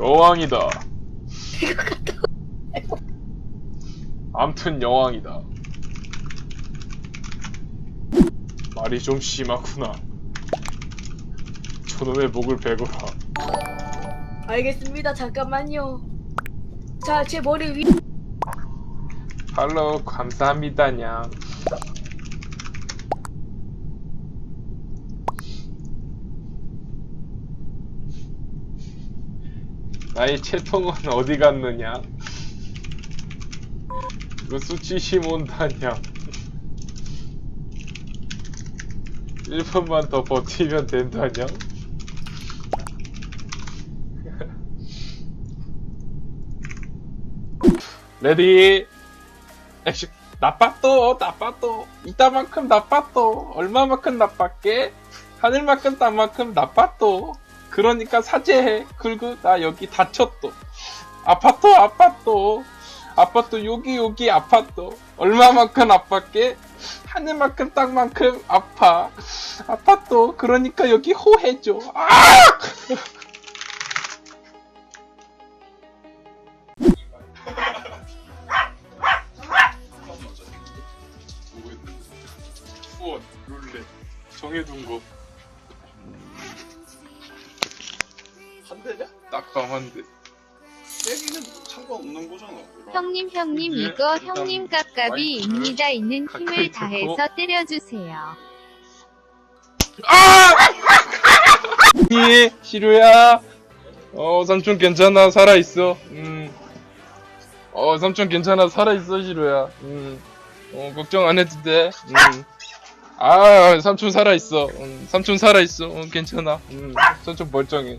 여왕이다. 암튼 여왕이다. 말이 좀 심하구나. 저놈의 목을 베거라. 알겠습니다. 잠깐만요. 자, 제 머리 위. 할로 감사합니다 냥. 나의 채통은 어디 갔느냐? 그 수치심 온다냐? 1분만 더 버티면 된다냐? 레디 액션 나빴도 나빴도 이따만큼 나빴도 얼마만큼 나빴게 하늘만큼 땅만큼 나빴도 그러니까 사죄해 그리고 나 여기 다쳤도. 아파트 아파트 아파트 여기 여기 아파트 얼마만큼 아팠게? 하늘만큼 땅만큼 아파. 아파트 그러니까 여기 호해줘. 아! 룰렛. 정해둔 거 한 대냐? 딱밤 한대 빼기는 상관없는 거잖아. 형님 형님 예, 이거 일단 형님 깝깝이 마이크를 입니다 있는 가까이 힘을. 다해서 때려주세요. 아! 예, 시루야. 어, 삼촌 괜찮아, 살아 있어. 음. 어, 삼촌 괜찮아, 살아 있어, 시루야. 음. 어, 걱정 안 해도 돼. 음. 아, 삼촌 살아 있어. 음, 삼촌 살아 있어. 음, 괜찮아. 음, 삼촌 멀쩡해.